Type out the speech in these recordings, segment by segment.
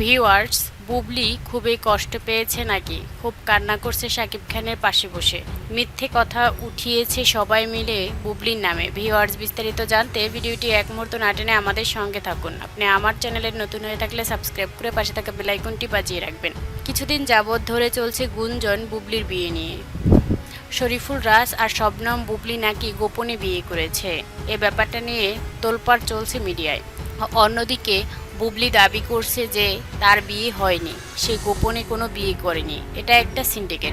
Viewers, Bubly খুবই কষ্ট পেয়েছে নাকি? খুব কান্না করছে শাকিব খানের পাশে বসে। মিথ্যে কথা উঠিয়েছে সবাই মিলে বুবলির নামে। ভিউয়ার্স, বিস্তারিত জানতে ভিডিওটি এক মুহূর্ত না টেনে আমাদের সঙ্গে থাকুন। আপনি আমার চ্যানেলের নতুন হয়ে থাকলে সাবস্ক্রাইব করে পাশে থাকা বেলাইকনটি বাজিয়ে রাখবেন। কিছুদিন যাবৎ ধরে চলছে গুঞ্জন বুবলির বিয়ে নিয়ে। শরীফুল রাজ আর শবনম বুবলি নাকি গোপনে বিয়ে করেছে। এ ব্যাপারটা নিয়ে তোলপাড় চলছে মিডিয়ায়। অন্যদিকে বুবলি দাবি করছে যে তার বিয়ে হয়নি, সে গোপনে কোনো বিয়ে করেনি। এটা একটা সিন্ডিকেট।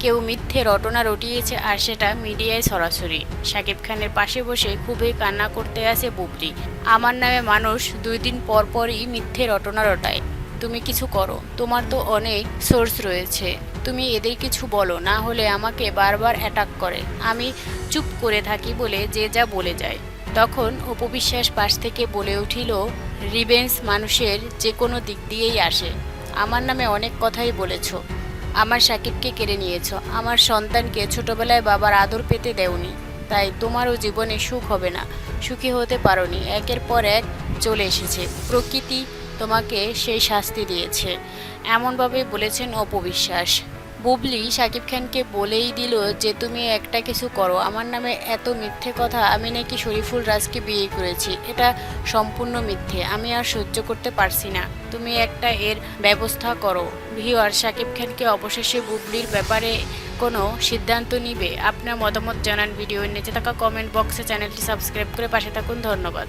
কেউ মিথ্যে রটনা রটিয়েছে আর সেটা মিডিয়ায় সরাসরি। শাকিব খানের পাশে বসে খুবই কান্না করতে আসে বুবলি। আমার নামে মানুষ দুই দিন পর পরই মিথ্যে রটনা রটায়। তুমি কিছু করো। তোমার তো অনেক সোর্স রয়েছে। তুমি এদের কিছু বলো, না হলে আমাকে বারবার অ্যাটাক করে। আমি চুপ করে থাকি বলে যে যা বলে যায়। তখন অপবিশ্বাস পাশ থেকে বলে উঠিল রিভেন্স মানুষের যে কোনো দিক দিয়েই আসে। আমার নামে অনেক কথাই বলেছ। আমার সাকিবকে কেড়ে নিয়েছ। আমার সন্তানকে ছোটবেলায় বাবার আদর পেতে দেওনি। তাই তোমারও জীবনে সুখ হবে না। সুখী হতে পারোনি। একের পর এক চলে এসেছে। প্রকৃতি তোমাকে সেই শাস্তি দিয়েছে। এমনভাবে বলেছেন অপবিশ্বাস বুবলি শাকিব খানকে বলেই দিল যে, তুমি একটা কিছু করো। আমার নামে এত মিথ্যে কথা, আমি নাকি শরীফুল রাজকে বিয়ে করেছি। এটা সম্পূর্ণ মিথ্যে। আমি আর সহ্য করতে পারছি না। তুমি একটা এর ব্যবস্থা করো। ভিওয়ার শাকিব খানকে অবশেষে বুবলির ব্যাপারে কোনো সিদ্ধান্ত নিবে? আপনার মতামত জানান ভিডিওর নিচে থাকা কমেন্ট বক্সে চ্যানেলটি সাবস্ক্রাইব করে পাশে থাকুন। ধন্যবাদ।